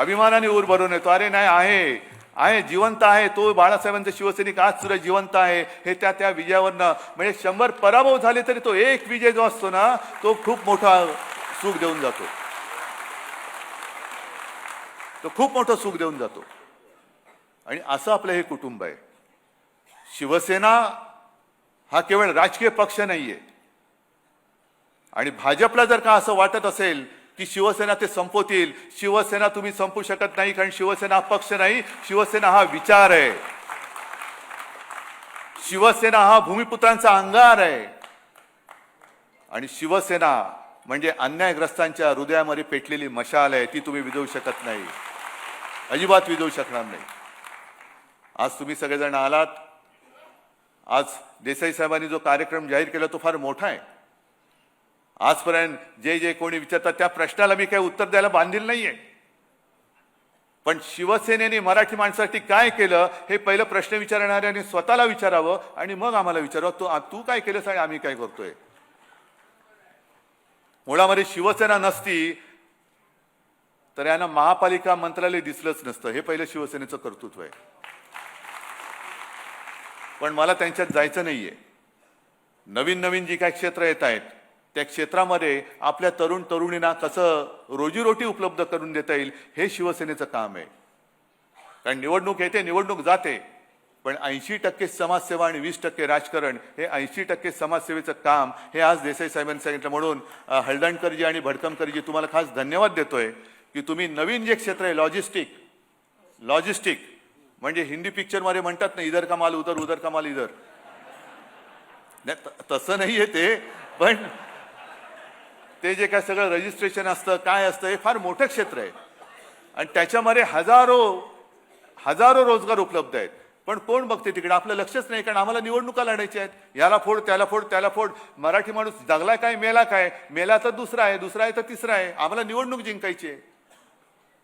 अभिमानाने ऊर भरून येतो. अरे नाही आहे. आहे जिवंत आहे. तो बाळासाहेबांचा शिवसैनिक आज सुद्धा जिवंत आहे. हे त्या त्या विजयावरनं म्हणजे शंभर पराभव झाले तरी तो एक विजय जो असतो ना तो खूप मोठा सुख देऊन जातो. तो खूप मोठं सुख देऊन जातो. आणि असं आपलं हे कुटुंब आहे. शिवसेना हा केवळ राजकीय पक्ष नाहीये. आणि भाजपला जर का असं वाटत असेल की शिवसेना ते संपवतील. शिवसेना तुम्ही संपू शकत नाही कारण शिवसेना हा पक्ष नाही. शिवसेना हा विचार आहे. शिवसेना हा भूमिपुत्रांचा अंगार आहे. आणि शिवसेना म्हणजे अन्यायग्रस्तांच्या हृदयामध्ये पेटलेली मशाल आहे. ती तुम्ही विजवू शकत नाही. अजिबात विजवू शकणार नाही. आज तुम्ही सगळेजण आलात. आज देसाई साहेबांनी जो कार्यक्रम जाहीर केला तो फार मोठा आहे. आजपर्यंत जे जे कोणी विचारतात त्या प्रश्नाला मी काही उत्तर द्यायला बांधील नाहीये. पण शिवसेनेने मराठी माणसासाठी काय केलं हे पहिलं प्रश्न विचारणाऱ्याने स्वतःला विचारावं आणि मग आम्हाला विचारावं. तू तू काय केलंस आणि आम्ही काय करतोय? मुळामध्ये शिवसेना नसती तर यांना महापालिका मंत्रालय दिसलंच नसतं. हे पहिलं शिवसेनेचं कर्तृत्व आहे. पण मला त्यांच्यात जायचं नाहीये. नवीन नवीन जी काही क्षेत्र येत आहेत त्या क्षेत्रामध्ये आपल्या तरुण तरुणींना कसं रोजीरोटी उपलब्ध करून देता येईल हे शिवसेनेचं काम आहे. कारण निवडणूक येते निवडणूक जाते. पण ऐंशी टक्के समाजसेवा आणि वीस टक्के राजकारण हे ऐंशी टक्के समाजसेवेचं काम हे आज देसाई साहेबांनी सांगितलं. म्हणून हळदणकरजी आणि भडकमकरजी तुम्हाला खास धन्यवाद देतोय की तुम्ही नवीन जे क्षेत्र आहे लॉजिस्टिक लॉजिस्टिक म्हणजे हिंदी पिक्चरमध्ये म्हणतात ना इधर का माल उधर उधर का माल इधर. नाही त- तसं नाही आहे ते पण ते जे काय सगळं रजिस्ट्रेशन असतं काय असतं हे फार मोठं क्षेत्र आहे. आणि त्याच्यामध्ये हजारो हजारो रोजगार उपलब्ध आहेत. पण कोण बघते तिकडे? आपलं लक्षच नाही कारण आम्हाला निवडणुका लढायच्या आहेत. याला फोड त्याला फोड त्याला फोड. मराठी माणूस जगला काय मेला काय? मेला तर दुसरा आहे दुसरा आहे तर तिसरा आहे. आम्हाला निवडणूक जिंकायची आहे.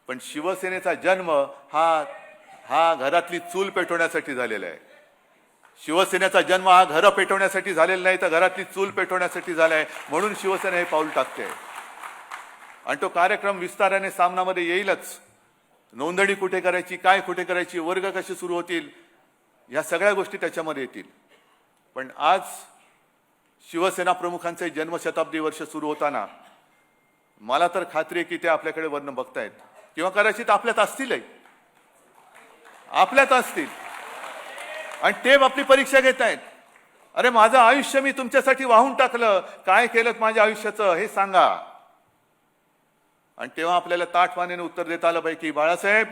पण शिवसेनेचा जन्म हा हा घरातली चूल पेटवण्यासाठी झालेला आहे. शिवसेनेचा जन्म हा घरं पेटवण्यासाठी झालेला नाही तर घरातली चूल पेटवण्यासाठी झाला आहे म्हणून शिवसेना हे पाऊल टाकते आणि तो कार्यक्रम विस्ताराने सामनामध्ये येईलच. नोंदणी कुठे करायची काय कुठे करायची वर्ग कसे सुरू होतील ह्या सगळ्या गोष्टी त्याच्यामध्ये येतील. पण आज शिवसेना प्रमुखांचे जन्मशताब्दी वर्ष सुरू होताना मला तर खात्री आहे की ते आपल्याकडे वर्ण बघतायत. किंवा कदाचित आपल्यात असतीलही. आपल्यात असतील. आणि ते आपली परीक्षा घेत आहेत. अरे माझं आयुष्य मी तुमच्यासाठी वाहून टाकलं. काय केलं माझ्या आयुष्याचं हे सांगा. आणि तेव्हा आपल्याला ताठवानेने उत्तर देता आलं पाहिजे की बाळासाहेब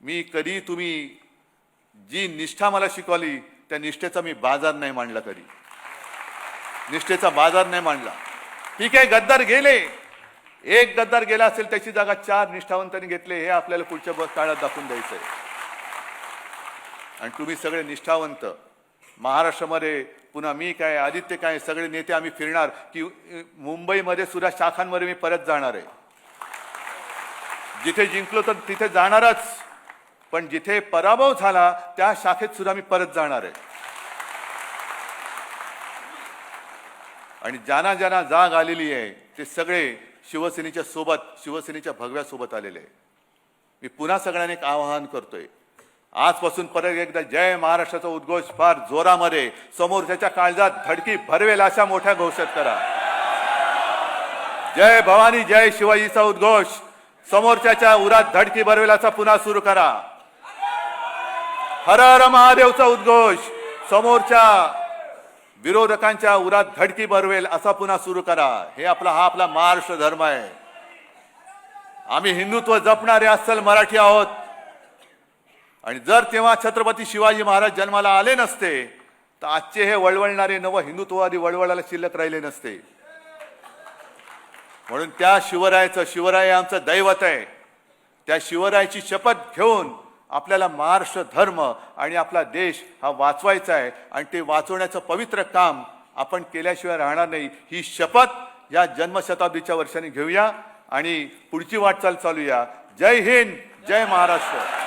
मी कधी तुम्ही जी निष्ठा मला शिकवली त्या निष्ठेचा मी बाजार नाही मांडला कधी. निष्ठेचा बाजार नाही मांडला. ठीक आहे गद्दार गेले. एक गद्दार गेला असेल त्याची जागा चार निष्ठावंतांनी घेतले. हे आपल्याला पुढच्या काळात दाखवून द्यायचं आहे आणि तुम्ही सगळे निष्ठावंत. महाराष्ट्रामध्ये पुन्हा मी काय आदित्य काय सगळे नेते आम्ही फिरणार की मुंबईमध्ये सुद्धा शाखांमध्ये मी परत जाणार आहे. जिथे जिंकलो तर तिथे जाणारच. पण जिथे पराभव झाला त्या शाखेत सुद्धा मी परत जाणार आहे. आणि ज्यांना ज्यांना जाग आलेली आहे ते सगळे शिवसेनेच्या सोबत शिवसेनेच्या भगव्या सोबत आलेले आहे. मी पुन्हा सगळ्यांना एक आवाहन करतोय. आजपासून परत एकदा जय महाराष्ट्राचा उद्घोष फार जोरामध्ये. समोरच्याच्या काळजात धडकी भरवेल अशा मोठ्या घोषित करा. जय भवानी जय शिवाजीचा उद्घोष. समोरच्याच्या उरात धडकी भरवेल असा पुन्हा सुरू करा. हर हर महादेवचा उद्घोष. समोरच्या विरोधकांच्या उरात धडकी भरवेल असा पुन्हा सुरू करा. हे आपला हा आपला महाराष्ट्र धर्म आहे. आम्ही हिंदुत्व जपणारे अस्सल मराठी आहोत. आणि जर तेव्हा छत्रपती शिवाजी महाराज जन्माला आले नसते तर आजचे हे वळवळणारे नव हिंदुत्ववादी वळवळाला शिल्लक राहिले नसते. म्हणून त्या शिवरायाचं शिवराय आमचं दैवत आहे. त्या शिवरायाची शपथ घेऊन आपल्याला महाराष्ट्र धर्म आणि आपला देश हा वाचवायचा आहे. आणि ते वाचवण्याचं पवित्र काम आपण केल्याशिवाय राहणार नाही. ही शपथ या जन्मशताब्दीच्या वर्षाने घेऊया आणि पुढची वाटचाल चालूया. जय हिंद जय महाराष्ट्र.